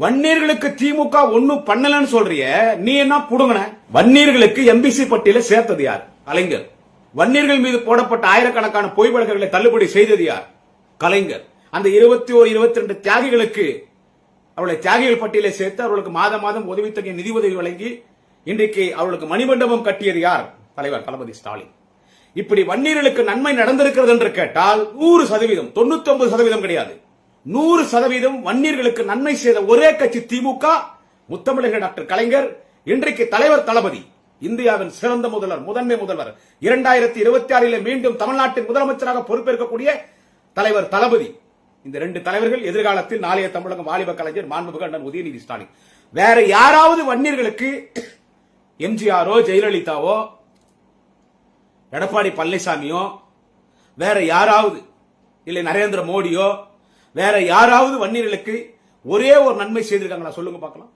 வன்னியர்களுக்கு திமுக ஒண்ணும் பண்ணலன்னு சொல்றிய நீ என்ன புடுங்கன? வன்னியர்களுக்கு எம்பிசி பட்டியல சேர்த்தது யார்? கலைஞர். வன்னியர்கள் மீது போடப்பட்ட ஆயிரக்கணக்கான பொய் வழக்குகளை தள்ளுபடி செய்தது யார்? கலைஞர். அந்த இருபத்தி ஓரு இருபத்தி ரெண்டு தியாகிகளுக்கு அவருடைய தியாகிகள் பட்டியலை சேர்த்து அவர்களுக்கு மாதம் மாதம் உதவித்தொகை நிதி உதவி வழங்கி இன்றைக்கு அவர்களுக்கு மணிமண்டபம் கட்டியது யார்? தலைவர் தளபதி ஸ்டாலின். இப்படி வன்னியர்களுக்கு நன்மை நடந்திருக்கிறது என்று கேட்டால் நூறு சதவீதம் தொண்ணூத்தி ஒன்பது சதவீதம் கிடையாது. நூறு சதவீதம் வன்னியர்களுக்கு நன்மை செய்த ஒரே கட்சி திமுக முத்தமிழக டாக்டர் கலைஞர் இன்றைக்கு தலைவர் தளபதி இந்தியாவின் சிறந்த முதல்வர் முதன்மை முதல்வர் இரண்டாயிரத்தி இருபத்தி ஆறில் மீண்டும் தமிழ்நாட்டின் முதலமைச்சராக பொறுப்பேற்கக்கூடிய தலைவர் தளபதி. இந்த ரெண்டு தலைவர்கள் எதிர்காலத்தில் நாளைய தமிழகம் வாலிப கலைஞர் மாண்புமிகு அண்ணன் உதயநிதி ஸ்டாலின். வேற யாராவது வன்னியர்களுக்கு எம்ஜிஆரோ ஜெயலலிதாவோ எடப்பாடி பழனிசாமியோ வேற யாராவது இல்லை நரேந்திர மோடியோ வேற யாராவது வன்னியர்களுக்கு ஒரே ஒரு நன்மை செய்திருக்காங்களா? சொல்லுங்க பார்க்கலாம்.